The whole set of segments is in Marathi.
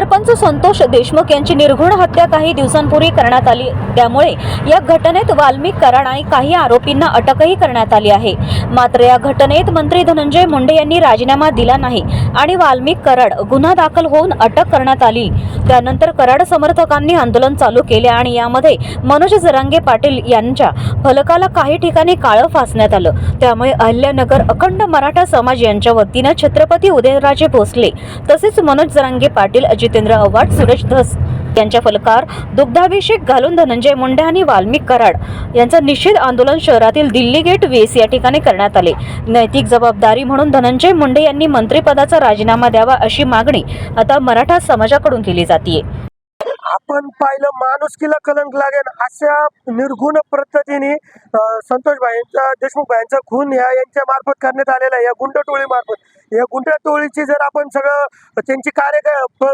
सरपंच संतोष देशमुख यांची निर्घुण हत्या काही दिवसांपूर्वी करण्यात आली त्यामुळे या घटनेत वाल्मिक कराड आणि काही आरोपींना अटकही करण्यात आली आहे. मात्र या घटनेत मंत्री धनंजय मुंडे यांनी राजीनामा दिला नाही आणि वाल्मिक कराड गुन्हा दाखल होऊन अटक करण्यात आली. त्यानंतर कराड समर्थकांनी आंदोलन चालू केले आणि यामध्ये मनोज जरांगे पाटील यांच्या फलकाला काही ठिकाणी काळं फासण्यात आलं. त्यामुळे अहिल्यानगर अखंड मराठा समाज यांच्या वतीनं छत्रपती उदयनराजे भोसले तसेच मनोज जरांगे पाटील अजित जितेंद्र आव्हाड सुरेश धस यांच्या फलकार दुग्धाभिषेक घालून धनंजय मुंडे आणि वाल्मिक कराड यांचं निषेध आंदोलन शहरातील दिल्ली गेट वेस या ठिकाणी करण्यात आले. नैतिक जबाबदारी म्हणून धनंजय मुंडे यांनी मंत्रिपदाचा राजीनामा द्यावा अशी मागणी आता मराठा समाजाकडून केली जाते आपण पाहिलं माणुसकीला कलंक लागेल अशा निर्गुण पद्धतीने संतोष भाईंचा देशमुख भाईंचा खून या यांच्या मार्फत करण्यात आलेला आहे. या गुंड टोळी मार्फत या गुंड टोळीची जर आपण सगळं त्यांची कार्य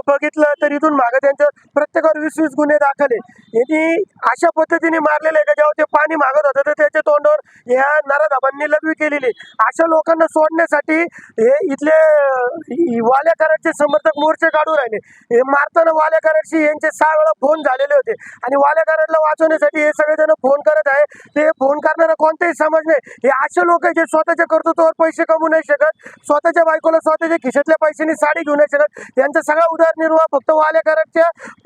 बघितलं तर इथून मागं त्यांचं प्रत्येकावर वीस वीस गुन्हे दाखल आहे यांनी अशा पद्धतीने मारलेले आहे का? जेव्हा ते पाणी मागत होतं तर त्याच्या तोंडावर या नराधाबांनी लघवी केलेली अशा लोकांना सोडण्यासाठी हे इथले अं, समर्थक मोर्चे काढू राहिले. हे मारताना वाल्याकराडशी यांचे सहा वेळा फोन झालेले होते. आणि वाल्याकराडला वाचवण्यासाठी हे सगळेजण फोन करत आहे. ते फोन करणारा कोणताही समज नाही. हे असे लोक जे स्वतःच्या कर्तृत्वावर पैसे कमवू नाही शकत. स्वतःच्या बायकोला स्वतःच्या खिशातल्या पैशांनी साडी घेऊन नाही शकत यांचा सगळा उदरनिर्वाह फक्त वाल्या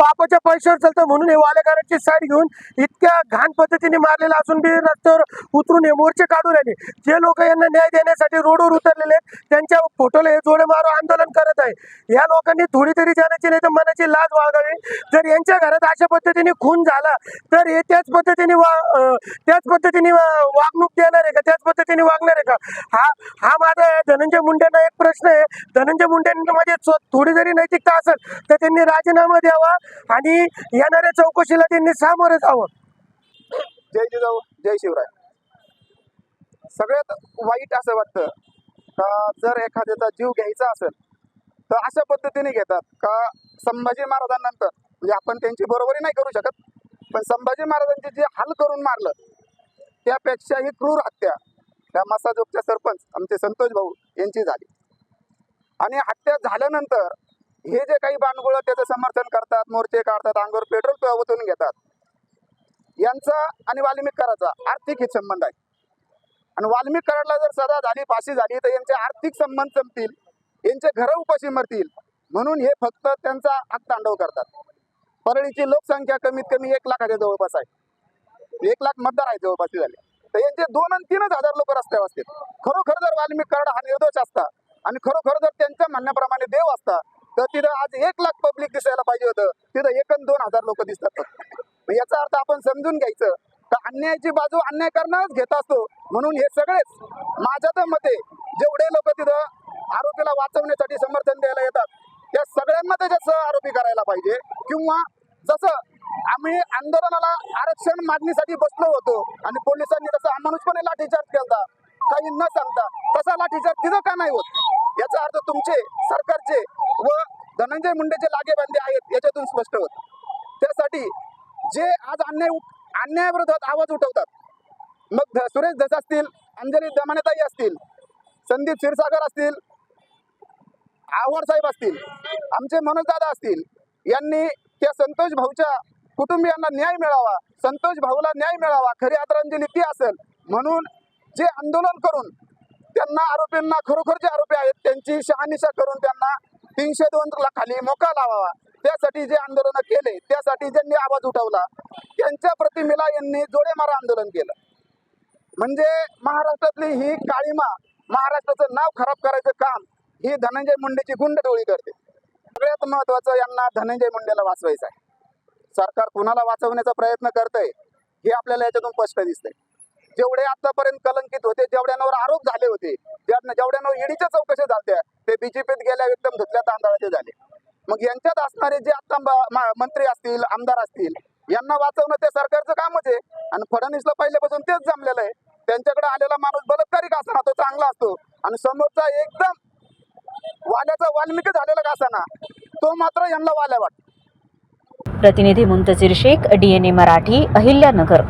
पापाच्या पैशावर चालतं. म्हणून हे वाल्या साडी घेऊन इतक्या घाण पद्धतीने मारलेला असून बी रस्त्यावर उतरून हे मोर्चे काढून राहिले. जे लोक यांना न्याय देण्यासाठी रोडवर उतरलेले आहेत त्यांच्या फोटोला हे जोडे मारो आंदोलन करत आहे. या लोकांनी थोडी तरी जाण्याची नाही तर मनाची लाज बाळगावी जर यांच्या घरात अशा पद्धतीने खून झाला तर हे त्याच पद्धतीने वा त्याच पद्धतीने वा- वागणूक देणार आहे का? त्याच पद्धतीने वागणार आहे का? हा हा माझा धनंजय मुंडेंना एक प्रश्न आहे. धनंजय मुंडेंमध्ये म्हणजे थोडी जरी नैतिकता असेल तर त्यांनी राजीनामा द्यावा आणि येणाऱ्या चौकशीला त्यांनी सामोरं जावं. जय जिजाऊ जय शिवराय. सगळ्यात वाईट असं वाटतं का जर एखाद्याचा जीव घ्यायचा असेल तर अशा पद्धतीने घेतात का संभाजी महाराजांनंतर? म्हणजे आपण त्यांची बरोबरी नाही करू शकत पण संभाजी महाराजांचे जे हाल करून मारलं त्यापेक्षा ही क्रूर हत्या. त्या मसाजोगच्या सरपंच आमचे संतोष भाऊ यांची झाली. आणि हत्या झाल्यानंतर हे जे काही बाणगुळं त्याचं समर्थन करतात मोर्चे काढतात अंगावर पेट्रोल ओतून घेतात यांचा आणि वाल्मिकराचा आर्थिक हित संबंध आहे. आणि वाल्मिकराला जर सदा झाली फाशी झाली तर यांचे आर्थिक संबंध संपतील यांचे घरं उपाशी मरतील म्हणून हे फक्त त्यांचा हाततांडव करतात. परळीची लोकसंख्या कमीत कमी एक लाखाच्या जवळपास आहे. एक लाख मतदार आहे जवळपास झाले तर यांचे दोन आणि तीनच हजार लोक रस्त्यावर असतील खरोखर जर वाल्मिक कराड हा निर्दोष असता आणि खरोखर जर त्यांच्या म्हणण्याप्रमाणे देव असता तर तिथं आज एक लाख पब्लिक दिसायला पाहिजे होतं. तिथं एक आणि दोन हजार लोक दिसतात याचा अर्थ आपण समजून घ्यायचं तर अन्यायाची बाजू अन्याय करणारच घेत असतो. म्हणून हे सगळेच माझ्या तर मते जेवढे लोक तिथं आरोपीला वाचवण्यासाठी समर्थन द्यायला येतात त्या सगळ्यांना त्याच्या आरोपी करायला पाहिजे. किंवा जसं आम्ही आंदोलनाला आरक्षण मागणीसाठी बसलो होतो आणि पोलिसांनी तसं अमानुषपणे लाठीचार्ज केला काही न सांगता तसा लाठीचार्ज तिथं का नाही होत? याचा अर्थ तुमचे सरकारचे व धनंजय मुंडेचे लागेबांधे आहेत याच्यातून स्पष्ट होत. त्यासाठी जे आज अन्याय अन्यायाविरोधात आवाज उठवतात मग सुरेश धस असतील अंजली दमानेताई असतील संदीप क्षीरसागर असतील आव्हाड साहेब असतील आमचे मनोजदादा असतील यांनी त्या संतोष भाऊच्या कुटुंबियांना न्याय मिळावा संतोष भाऊला न्याय मिळावा खरी आदरांजली ती असेल म्हणून जे आंदोलन करून त्यांना आरोपींना खरोखर जे आरोपी आहेत त्यांची शहानिशा करून त्यांना तीनशे दोन ला खाली मोका लावावा. त्यासाठी जे आंदोलन केले त्यासाठी ज्यांनी आवाज उठवला त्यांच्या प्रतिमेला यांनी जोडेमारा आंदोलन केलं. म्हणजे महाराष्ट्रातली ही काळीमा महाराष्ट्राचं नाव खराब करायचं काम ही धनंजय मुंडेची गुंडटोळी करते. सगळ्यात महत्वाचं यांना धनंजय मुंडेला वाचवायचं आहे. सरकार कुणाला वाचवण्याचा प्रयत्न करतंय हे आपल्याला याच्यातून स्पष्ट दिसतंय. जेवढे आतापर्यंत कलंकित होते जेवढ्यांवर आरोप झाले होते जेवढ्यांवर ईडीच्या चौकशा झाल्या ते बीजेपीत गेल्या एकदम धुतल्या तांदळाचे झाले. मग यांच्यात असणारे जे आता मंत्री असतील आमदार असतील यांना वाचवणं ते सरकारचं कामच आहे. आणि फडणवीसला पहिल्यापासून तेच जमलेलं आहे. त्यांच्याकडे आलेला माणूस बलात्कारिक असताना तो चांगला असतो. आणि समोरचा एकदम वाल्याचा वाल्मिकी झालेला का असाना तो मात्र यांना वाल्या वाटतो. प्रतिनिधी मुंतजीर शेख डीएनए मराठी अहिल्यानगर.